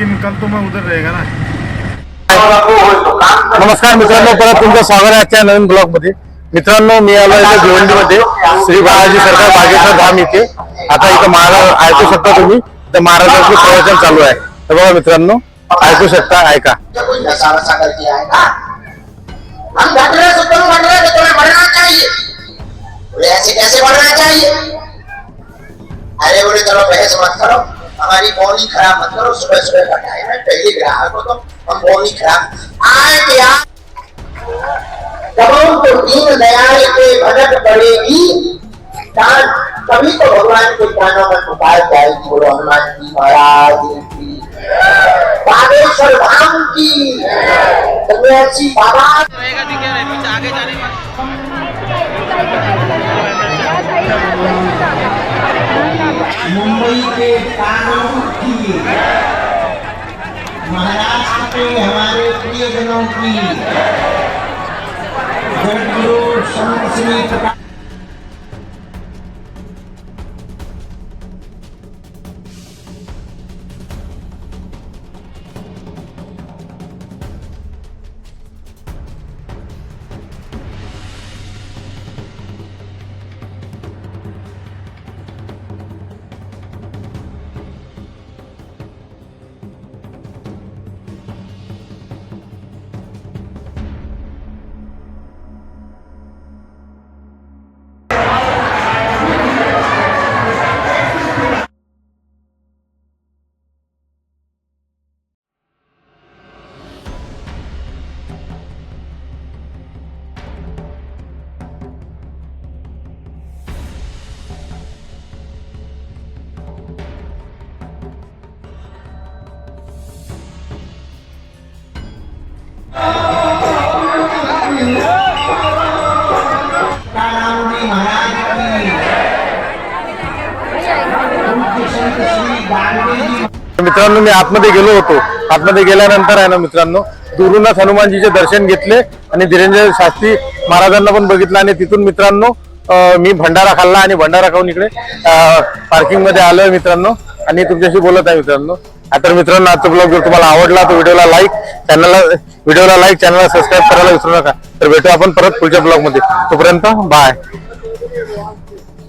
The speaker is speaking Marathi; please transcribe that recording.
लेकिन कल तो मैं उधर रहेगा ना। नमस्कार मित्रांनो परत तुमचं स्वागत आहे आजच्या नवीन ब्लॉगमध्ये मित्रांनो मी आलो इथे भिवंडीमध्ये. श्री बालाजी सरकार बागेश्वर धाम इथे. आता इथं महाराज ऐकू शकता तुम्ही. तर महाराजांचं प्रवचन चालू आहे. तर बघा मित्रांनो ऐकू शकता ऐका. कोई नशा वशा करके आएगा हम घट रहे तो तुम घट रहे तो तुम्हें बढ़ना चाहिए बोले ऐसे कैसे बढ़ना चाहिए अरे बोले चलो बहस मत करो. हमारी बोनी खराब मत करो, सुबह सुबह घटाए मैं पहले ग्राहक हो तो हम बोनी खराब। आए क्या जब तो दीन दयाल के भजन बढ़ेगी दान तभी तो भगवान के कानों में पुकार जाएगी, बोलो हनुमान जी महाराज की। बागेश्वर धाम की। बाबा। पीछे आगे जाने मुंबई के कानून की महाराष्ट्र के हमारे प्रियजनों की जगतगुरु संत श्री प्रकाश मित्रांनो मी आतमध्ये गेलो होतो. आतमध्ये गेल्यानंतर आहे ना मित्रांनो दुरूनच हनुमानजीचे दर्शन घेतले आणि धीरेंद्र शास्त्री महाराजांना पण बघितलं आणि तिथून मित्रांनो मी भंडारा खाल्ला आणि भंडारा खाऊन इकडे पार्किंगमध्ये आलोय मित्रांनो. आणि तुमच्याशी बोलत आहे मित्रांनो. आता मित्रांनो आजचा ब्लॉग जर तुम्हाला आवडला तर व्हिडिओला लाईक चॅनलला व्हिडिओला लाईक चॅनलला सबस्क्राईब करायला विसरू नका. तर भेटू आपण परत पुढच्या ब्लॉगमध्ये. तोपर्यंत बाय